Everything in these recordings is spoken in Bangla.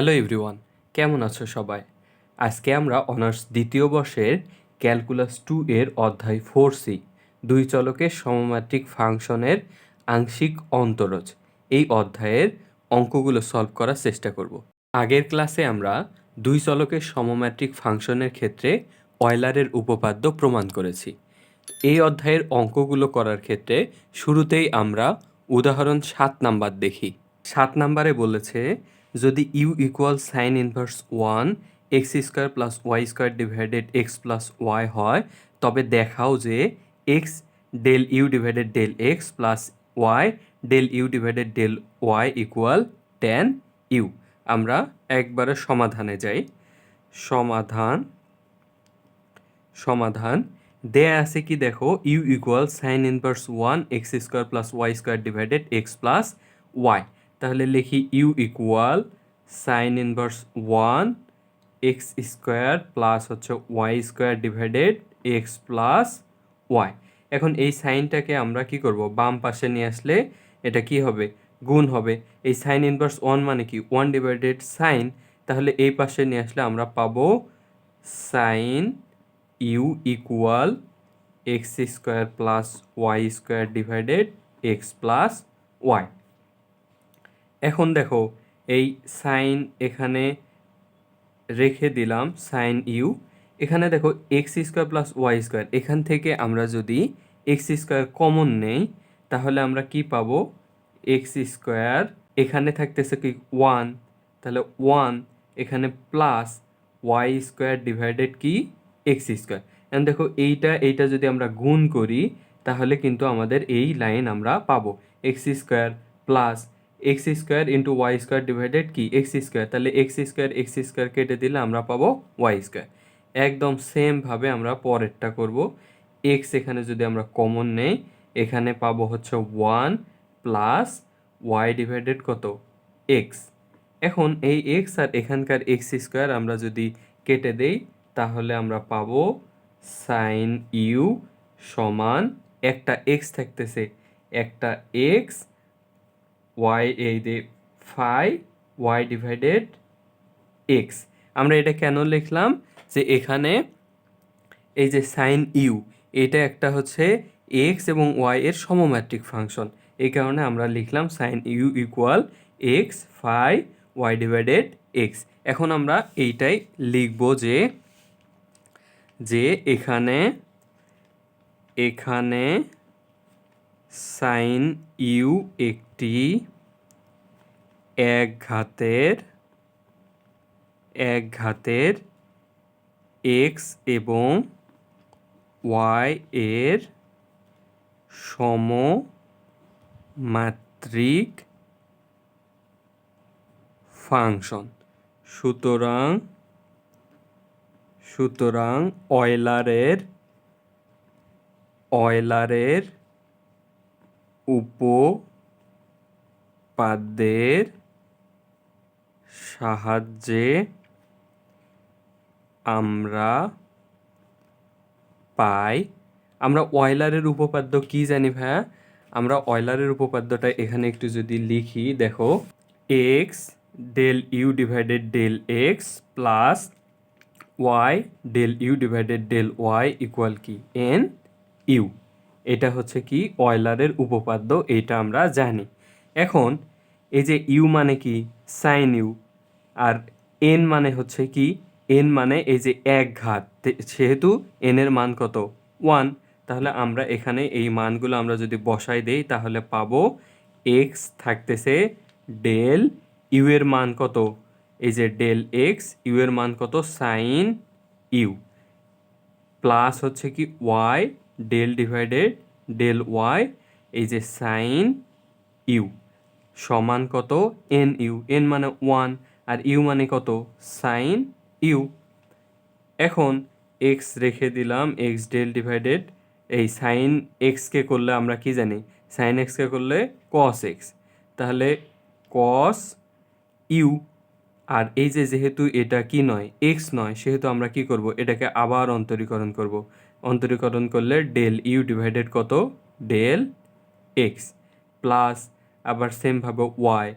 হ্যালো এভরিওয়ান কেমন আছো সবাই? আজকে আমরা অনার্স দ্বিতীয় বর্ষের ক্যালকুলাস টু এর অধ্যায় ফোর সি দুই চলকের সমমাত্রিক ফাংশনের আংশিক অন্তরজ। এই অধ্যায়ের অঙ্কগুলো সলভ করার চেষ্টা করব। আগের ক্লাসে আমরা দুই চলকের সমমাত্রিক ফাংশনের ক্ষেত্রে অয়লারের উপপাদ্য প্রমাণ করেছি। এই অধ্যায়ের অঙ্কগুলো করার ক্ষেত্রে শুরুতেই আমরা উদাহরণ সাত নাম্বার দেখি। সাত নাম্বারে বলেছে, যদি u equal sine inverse one x square plus y square divided x plus y হয়, তবে দেখাও যে x del u divided del x plus y del u divided del y equal tan u আমরা একবারে সমাধানে যাই। সমাধান সমাধান। দেয়া আছে কি দেখো u equal sine inverse one x square plus y square divided x plus y তাহলে লিখি u equal sine inverse one x square plus হচ্ছে y square divided x plus y এখন এই সাইনটাকে আমরা কি করব? বাম পাশে নিয়ে আসলে এটা কি হবে? গুণ হবে। এই সাইন ইনভার্স ওয়ান মানে কি? ওয়ান ডিভাইডেড সাইন তাহলে এই পাশে নিয়ে আসলে আমরা পাবো sine u equal x square plus y square divided x plus y এখন দেখো, এই সাইন এখানে রেখে দিলাম সাইন ইউ এখানে দেখো x square plus y square এখান থেকে আমরা যদি এক্স স্কোয়ার কমন নেই, তাহলে আমরা কি পাবো? এক্স স্কোয়ার এখানে থাকতেছে কি ওয়ান তাহলে ওয়ান এখানে প্লাস ওয়াই স্কোয়ার ডিভাইডেড কি? এক্স স্কোয়ার এখন দেখো, এইটা এইটা যদি আমরা গুণ করি, তাহলে কিন্তু আমাদের এই লাইন আমরা পাবো। X square plus x square into y square divided কি? এক্স স্কোয়ার তাহলে এক্স স্কোয়ার এক্স স্কোয়ার কেটে দিলে আমরা পাবো ওয়াই স্কোয়ার একদম সেমভাবে আমরা পরেরটা করব। এক্স এখানে যদি আমরা কমন নেই, এখানে পাবো হচ্ছে ওয়ান প্লাস ওয়াই ডিভাইডেড কত? এক্স এখন এই এক্স আর এখানকার এক্স স্কোয়ার আমরা যদি কেটে দেই, তাহলে আমরা পাবো সাইন ইউ সমান একটা এক্স থাকতেছে। একটা এক্স ওয়াই এই যে ফাই ওয়াই ডিভাইডেড এক্স আমরা এটা কেন লিখলাম? যে এখানে এই যে সাইন ইউ এটা একটা হচ্ছে এক্স এবং ওয়াই এর সমমাত্রিক ফাংশন। এই কারণে আমরা লিখলাম sine u equal x phi y divided x এখন আমরা এইটাই লিখব যে যে এখানে এখানে সাইন ইউ একটি এক ঘাতের এক ঘাতের এক্স এবং ওয়াই এর সমমাত্রিক ফাংশন। সুতরাং সুতরাং অয়লারের অয়লারের উপপাদ্যের সাহায্যে আমরা পাই। আমরা অয়লারের উপপাদ্য কি জানি ভাইয়া? আমরা অয়লারের উপপাদ্যটা এখানে একটু যদি লিখি, দেখো x del u divided del x plus y del u divided del y equal কি? এন ইউ এটা হচ্ছে কি? অয়লারের উপপাদ্য এটা আমরা জানি। এখন, এই যে ইউ মানে কি? Sign you. আর এন মানে হচ্ছে কি? এন মানে এই যে এক ঘাত। সেহেতু এন এর মান কত? ওয়ান। তাহলে আমরা এখানে এই মানগুলো আমরা যদি বসাই দেই, তাহলে পাবো এক্স থাকতেছে ডেল ইউ এর মান কত? এই যে ডেল এক্স, ইউ এর মান কত? Sine you. প্লাস হচ্ছে কি y del divided del y এই যে সাইন ইউ সমান কত? এন ইউ এন মানে ওয়ান আর ইউ মানে কত? সাইন ইউ এখন এক্স রেখে দিলাম এক্স ডেল ডিভাইডেড এই সাইন এক্সকে করলে আমরা কি জানি? সাইন এক্সকে করলে কস এক্স তাহলে কস ইউ আর এই যে যেহেতু এটা কি নয় এক্স নয়, সেহেতু আমরা কি করব? এটাকে আবার অন্তরীকরণ করব। অন্তরীকরণ করলে ডেল ইউ ডিভাইডেড কত? ডেল এক্স প্লাস আবার সেমভাবে ওয়াই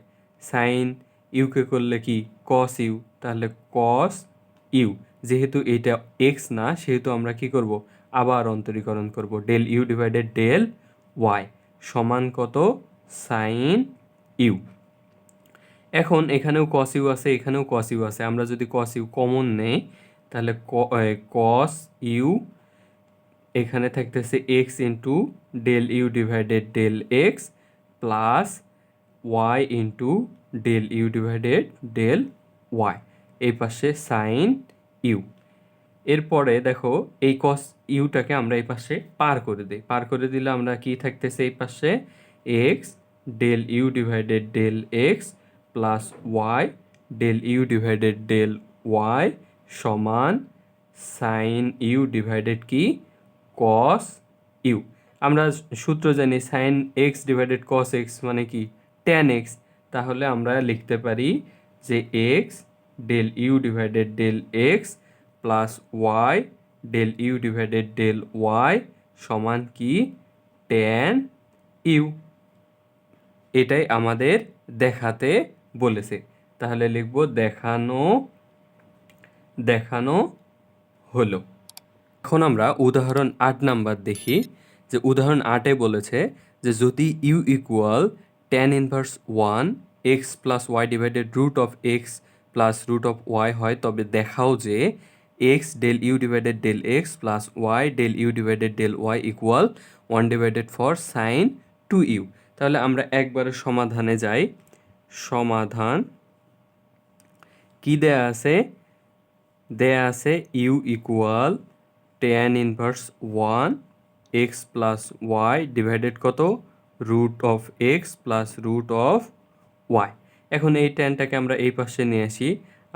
সাইন ইউকে করলে কি? কস ইউ তাহলে কস ইউ যেহেতু এটা এক্স না, সেহেতু আমরা কি করব? আবার অন্তরীকরণ করব। Del u divided del y সমান কত? সাইন ইউ এখন এখানেও কস ইউ আছে, এখানেও কস ইউ আছে। আমরা যদি কস ইউ কমন নেই, তাহলে কস ইউ এখানে থাকতেছে x into del u divided del x plus y into del u divided del y এই পাশে সাইন ইউ এরপরে দেখো, এই কস ইউটাকে আমরা এই পাশে পার করে দিই। পার করে দিলে আমরা কি থাকতেছে এই পাশে? X del u divided del x plus y del u divided del y সমান সাইন ইউ ডিভাইডেড কি? কস ইউ আমরা সূত্র জানি sine x divided cos x মানে কি? টেন এক্স তাহলে আমরা লিখতে পারি যে x del u divided del x plus y del u divided del y সমান কি? টেন ইউ এটাই আমাদের দেখাতে বলেছে। তাহলে লিখব, দেখানো দেখানো হলো। এখন আমরা উদাহরণ আট নাম্বার দেখি। যে উদাহরণ আটে বলেছে যে যদি u equal tan inverse one x plus y divided root of x plus root of y হয়, তবে দেখাও যে x del u divided del x plus y del u divided del y equal one divided four sine two u তাহলে আমরা একবারে সমাধানে যাই। সমাধান কি দেয়া আছে? দেয়া আছে u equal tan inverse one x plus y divided কত? Root of x plus root of y এখন এই টেনটাকে আমরা এই পাশে নিয়ে আসি।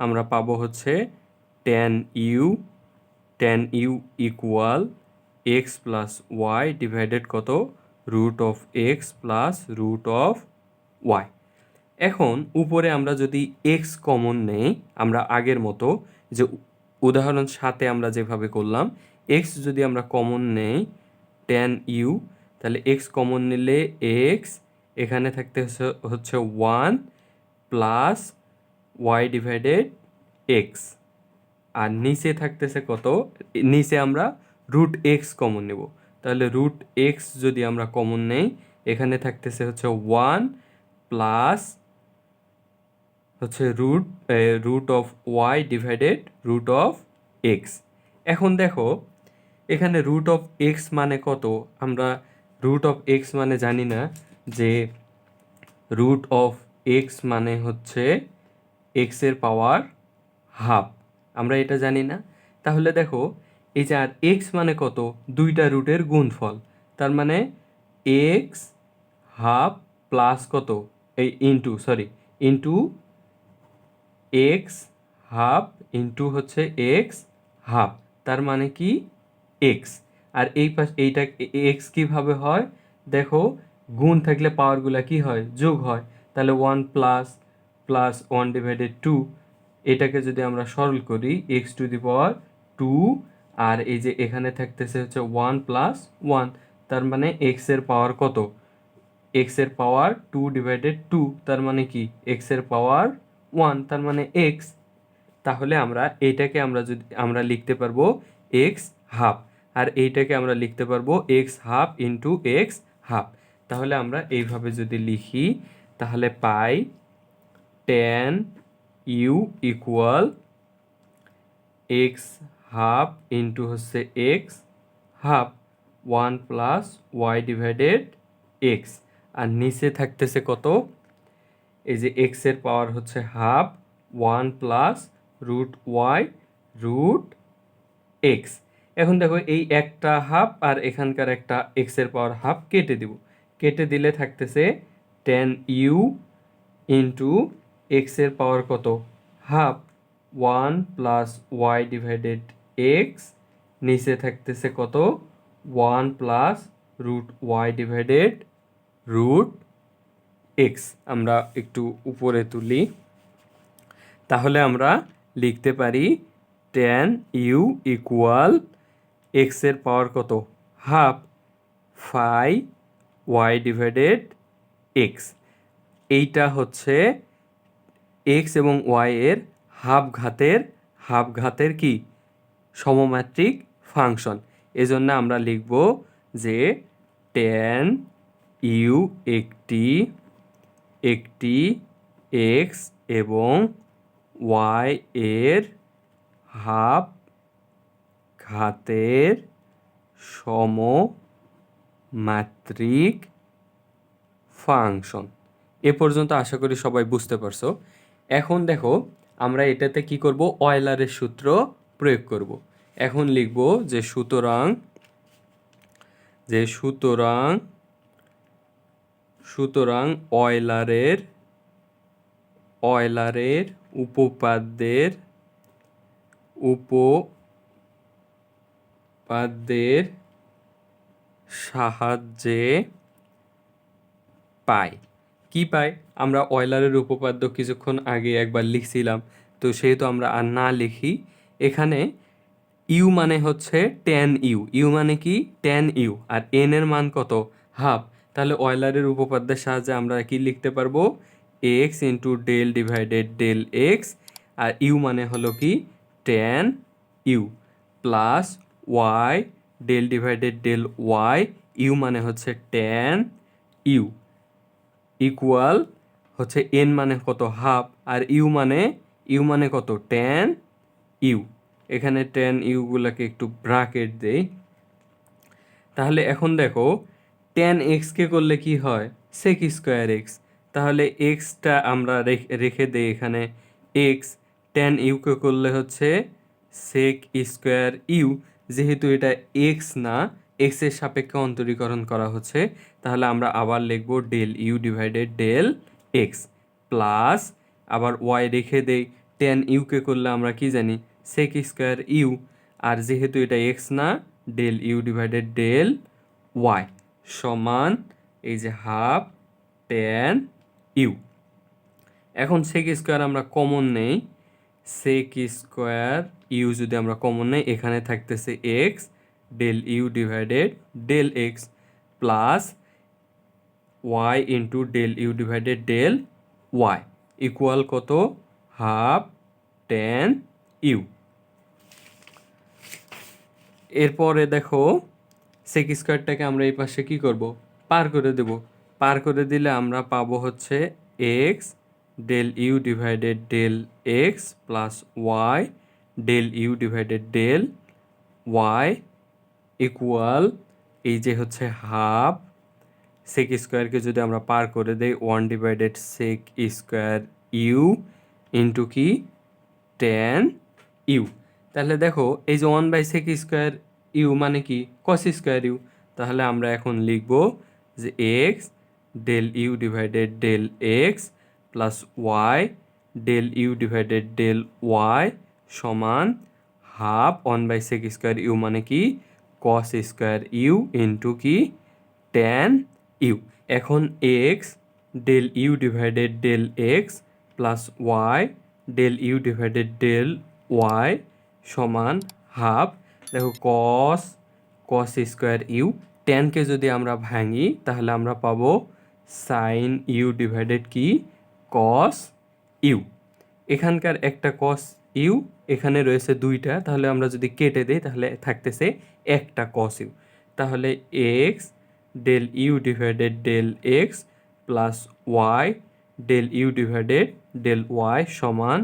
আমরা পাবো হচ্ছে tan u tan u equal x plus y divided কত? Root of x plus root of y এখন উপরে আমরা যদি এক্স কমন নেই, আমরা আগের মতো যে উদাহরণ সাথে আমরা যেভাবে করলাম এক্স যদি আমরা কমন নেই টেন ইউ তাহলে এক্স কমন নিলে এক্স এখানে থাকতে হচ্ছে one plus y divided x আর নিচে থাকতেছে কত? নিচে আমরা রুট এক্স কমন নেব। তাহলে রুট এক্স যদি আমরা কমন নেই, এখানে থাকতেছে হচ্ছে ওয়ান প্লাস হচ্ছে root root of y divided root of x এখন দেখো, এখানে রুট অফ এক্স মানে কত? আমরা রুট অফ এক্স মানে জানি না, যে রুট অফ এক্স মানে হচ্ছে এক্সের পাওয়ার হাফ আমরা এটা জানি না। তাহলে দেখো, এই যে আর এক্স মানে কত? দুইটা রুটের গুণফল। তার মানে এক্স হাফ প্লাস কত? এই into sorry into x half into হচ্ছে এক্স হাফ তার মানে কি? এক্স আর এই পাশ, এইটা এক্স কীভাবে হয়? দেখো, গুণ থাকলে পাওয়ারগুলো কি হয়? যোগ হয়। তাহলে one plus plus one divided two এটাকে যদি আমরা সরল করি x to the power two আর এই যে এখানে থাকতেছে হচ্ছে ওয়ান প্লাস ওয়ান তার মানে এক্সের পাওয়ার কত? এক্সের পাওয়ার টু ডিভাইডেড টু তার মানে কি? এক্সের পাওয়ার ওয়ান তার মানে এক্স তাহলে আমরা এইটাকে আমরা যদি, আমরা লিখতে পারব এক্স হাফ আর এইটাকে আমরা লিখতে পারব x half into x half তাহলে আমরা এইভাবে যদি লিখি, তাহলে পাই tan u equal x half into হচ্ছে x half one plus y divided x আর নিচে থাকতেছে কত? এই যে এক্সের পাওয়ার হচ্ছে half one plus root y root x এখন দেখো এই একটা হাফ আর এখানকার একটা এক্সের পাওয়ার হাফ কেটে দিব। কেটে দিলে থাকতেছে টেন ইউ ইন্টু এক্সের পাওয়ার কত? Half one plus y divided x নিচে থাকতেছে কত? One plus root y divided root x আমরা একটু উপরে তুলি, তাহলে আমরা লিখতে পারি টেন ইউ ইকুয়াল এক্সের পাওয়ার কত? Half phi y divided x এইটা হচ্ছে এক্স এবং ওয়াই এর হাফ ঘাতের হাফ ঘাতের কি? সমমাত্রিক ফাংশন এজন্য আমরা লিখব যে টেন ইউ একটি একটি এক্স এবং ওয়াই এর হাফ ঘাতের সমমাত্রিক ফাংশন। এ পর্যন্ত আশা করি সবাই বুঝতে পারছ। এখন দেখো, আমরা এটাতে কি করব? অয়লারের সূত্র প্রয়োগ করব। এখন লিখব যে সুতরাং যে সুতরাং সুতরাং অয়লারের অয়লারের উপপাদ্যের উপপাদ্যের সাহায্যে পাই। কি পাই? আমরা অয়লারের উপপাদ্য কিছুক্ষণ আগে একবার লিখছিলাম, তো সেহেতু আমরা আর না লিখি। এখানে ইউ মানে হচ্ছে টেন ইউ ইউ মানে কি? টেন ইউ, আর এন এর মান কত? হাফ তাহলে অয়লারের উপপাদ্যের সাহায্যে আমরা কি লিখতে পারব? X into del divided del x আর ইউ মানে হলো কি? Tan u plus y del divided del y u মানে হচ্ছে টেন ইউ ইকুয়াল হচ্ছে এন মানে কত হাফ আর ইউ মানে ইউ মানে কত? টেন ইউ এখানে টেন ইউগুলোকে একটু ব্রাকেট দেই। তাহলে এখন দেখো টেন এক্সকে করলে কি হয়? সেক স্কোয়ার এক্স তাহলে এক্সটা আমরা রেখ- দেই এখানে এক্স টেন ইউকে করলে হচ্ছে সেক স্কোয়ার ইউ যেহেতু এটা এক্স না এক্সের সাপেক্ষে অন্তরীকরণ করা হচ্ছে, তাহলে আমরা আবার লিখব del u divided del x plus আবার ওয়াই রেখে দেই। টেন ইউকে করলে আমরা কি জানি? সেক স্কোয়ার ইউ আর যেহেতু এটা এক্স না del u divided del y সমান এই যে হাফ টেন ইউ এখন সেক স্কোয়ার আমরা কমন নেই। সেক স্কোয়ার ইউ যদি আমরা কমন নেই, এখানে থাকতেছে x del u divided del x plus y into del u divided del y equal কত? হাফ টেন ইউ এরপরে দেখো সেক স্কোয়ারটাকে আমরা এই পাশে কি করব? পার করে দেব। পার করে দিলে আমরা পাবো হচ্ছে x del u divided del x plus y del u divided del y equal এই যে হচ্ছে হাফ সেক স্কোয়ারকে যদি আমরা পার করে দেই one divided sec square u into কি? টেন ইউ তাহলে দেখো, এই যে one by sec square u মানে কি? কস স্কোয়ার ইউ তাহলে আমরা এখন লিখব যে x del u divided del x plus y del u divided del y সমান half one by sec square u মানে কি? কস স্কোয়ার ইউ ইন্টু কি? টেন ইউ এখন x del u divided del x plus y del u divided del y সমান হাফ দেখো কস কস স্কোয়ার ইউ টেনকে যদি আমরা ভাঙি, তাহলে আমরা পাবো সাইন ইউ ডিভাইডেড কি? কস ইউ এখানকার একটা কস ইউ এখানে রয়েছে দুইটা, তাহলে আমরা যদি কেটে দিই, তাহলে থাকতেছে একটা কস ইউ তাহলে x del u divided del x plus y del u divided del y সমান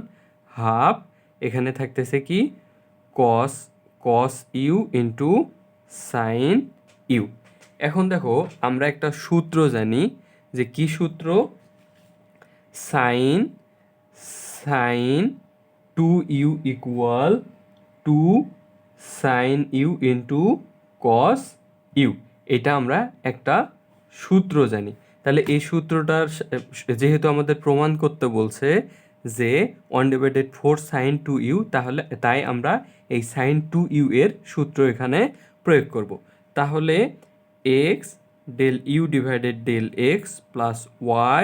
হাফ এখানে থাকতেছে কি? Cos cos u into sine u এখন দেখো, আমরা একটা সূত্র জানি যে কি সূত্র? Sine sine two u equal two sine u into cos u এটা আমরা একটা সূত্র জানি। তাহলে এই সূত্রটার যেহেতু আমাদের প্রমাণ করতে বলছে যে one divided four sine two u তাহলে তাই আমরা এই সাইন টু ইউ এর সূত্র এখানে প্রয়োগ করব। তাহলে x del u divided del x plus y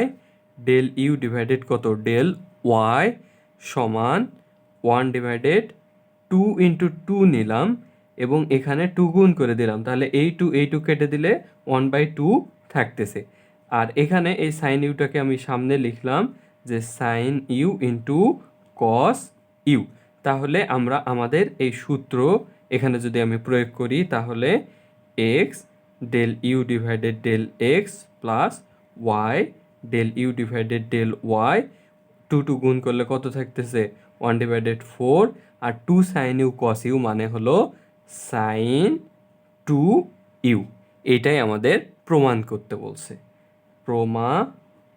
del u divided কত? ডেল ওয়াই সমান one divided two into two নিলাম এবং এখানে টু গুণ করে দিলাম। তাহলে এই টু এই টু কেটে দিলে ওয়ান বাই টু থাকতেছে। আর এখানে এই সাইন ইউটাকে আমি সামনে লিখলাম যে sine u into cos u তাহলে আমরা আমাদের এই সূত্র এখানে যদি আমি প্রয়োগ করি, তাহলে x del u divided del x plus y del u divided del y two two গুণ করলে কত থাকতেছে? ওয়ান ডিভাইডেড ফোর আর two sine u cos u মানে হলো সাইন টু ইউ এটাই আমাদের প্রমাণ করতে বলছে। প্রমাণিত।